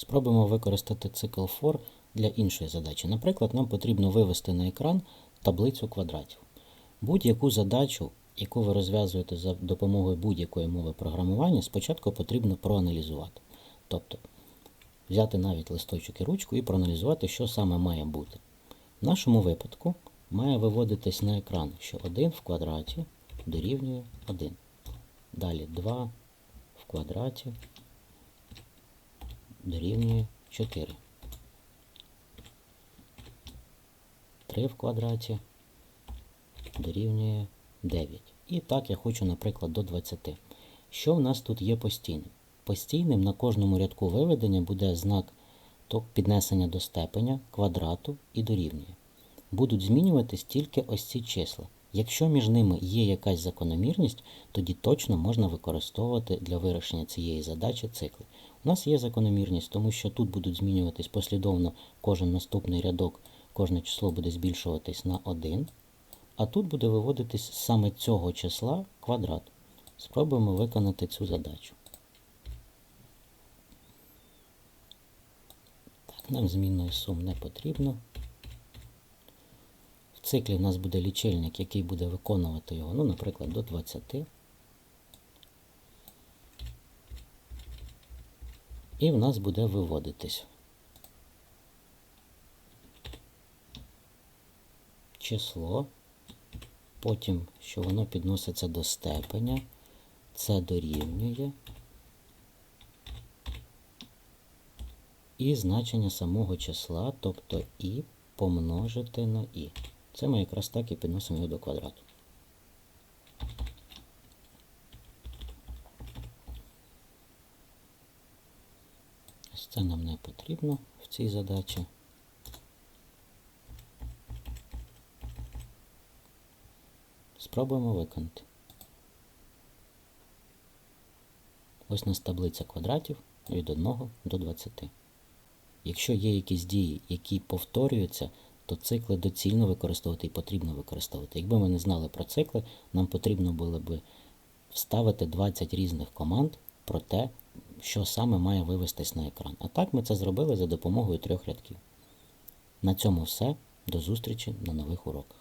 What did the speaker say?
Спробуємо використати цикл for для іншої задачі. Наприклад, нам потрібно вивести на екран таблицю квадратів. Будь-яку задачу, яку ви розв'язуєте за допомогою будь-якої мови програмування, спочатку потрібно проаналізувати. Тобто взяти навіть листочок і ручку і проаналізувати, що саме має бути. В нашому випадку має виводитись на екран, що 1 в квадраті дорівнює 1. Далі 2 в квадраті дорівнює 4. 3 в квадраті дорівнює 9. І так я хочу, наприклад, до 20. Що в нас тут є постійним? Постійним на кожному рядку виведення буде знак піднесення до степеня, квадрату і дорівнює. Будуть змінюватись тільки ось ці числа. Якщо між ними є якась закономірність, тоді точно можна використовувати для вирішення цієї задачі цикли. У нас є закономірність, тому що тут будуть змінюватись послідовно кожен наступний рядок, кожне число буде збільшуватись на 1, а тут буде виводитись саме цього числа квадрат. Спробуємо виконати цю задачу. Так, нам змінної сум не потрібно. Циклі в нас буде лічильник, який буде виконувати його, ну, наприклад, до 20. І в нас буде виводитись число, потім, що воно підноситься до степеня, це дорівнює. І значення самого числа, тобто і помножити на і. Це ми якраз так і підносимо його до квадрату. Ось це нам не потрібно в цій задачі. Спробуємо виконати. Ось у нас таблиця квадратів від 1 до 20. Якщо є якісь дії, які повторюються, то цикли доцільно використовувати і потрібно використовувати. Якби ми не знали про цикли, нам потрібно було б вставити 20 різних команд про те, що саме має вивестись на екран. А так ми це зробили за допомогою трьох рядків. На цьому все. До зустрічі на нових уроках.